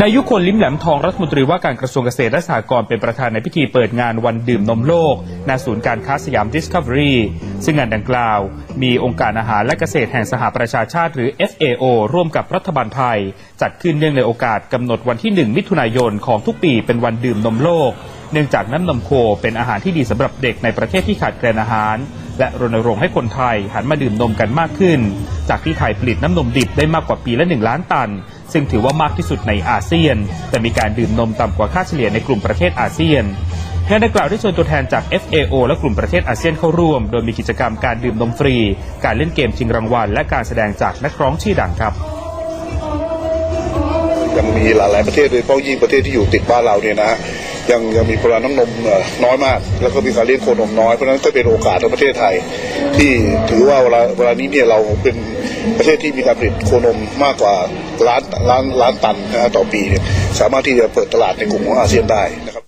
นายยุคนลิ้มแหลมทองรัฐมนตรีว่าการกระทรวงเกษตรและสหกรณ์เป็นประธานในพิธีเปิดงานวันดื่มนมโลกณศูนย์การค้าสยาม Discovery ซึ่งงานดังกล่าว มีองค์การอาหารและเกษตรแห่งสหประชาชาติหรือ FAO ร่วมกับรัฐบาลไทย จัดขึ้นเนื่องในโอกาสกำหนดวันที่ 1 มิถุนายนของทุกปีเป็นวันดื่มนมโลก เนื่องจากน้ำนมโคเป็นอาหารที่ดีสำหรับเด็กในประเทศที่ขาดแคลนอาหาร และรณรงค์ให้คนไทยหันมาดื่มนมกันมากขึ้น จากที่ไทยผลิตน้ำนมดิบได้มากกว่าปีละ 1 ล้านตัน ซึ่งถือว่ามากที่สุดในอาเซียน แต่มีการดื่มนมต่ำกว่าค่าเฉลี่ยในกลุ่มประเทศอาเซียนงานดังกล่าวได้เชิญตัวแทนจาก FAO และกลุ่มประเทศอาเซียนเข้าร่วม โดยมีกิจกรรมการดื่มนมฟรี การเล่นเกมชิงรางวัล และการแสดงจากนักร้องชื่อดังครับยังมีหลาย ๆ ประเทศโดยเฉพาะยิ่งประเทศที่อยู่ติดบ้านเราเนี่ยนะฮะ ยังยังมีปริมาณน้ำนมน้อยมาก แล้วก็มีการเลี้ยงโคนมน้อยเพราะฉะนั้นก็เป็นโอกาสของประเทศไทย ที่ถือว่าเวลาเวลานี้เนี่ยเราเป็นประเทศที่มีการผลิตโคนมมากกว่าล้านล้านล้านตันนะฮะต่อปีเนี่ยสามารถที่จะเปิดตลาดในกลุ่มของอาเซียนได้นะครับ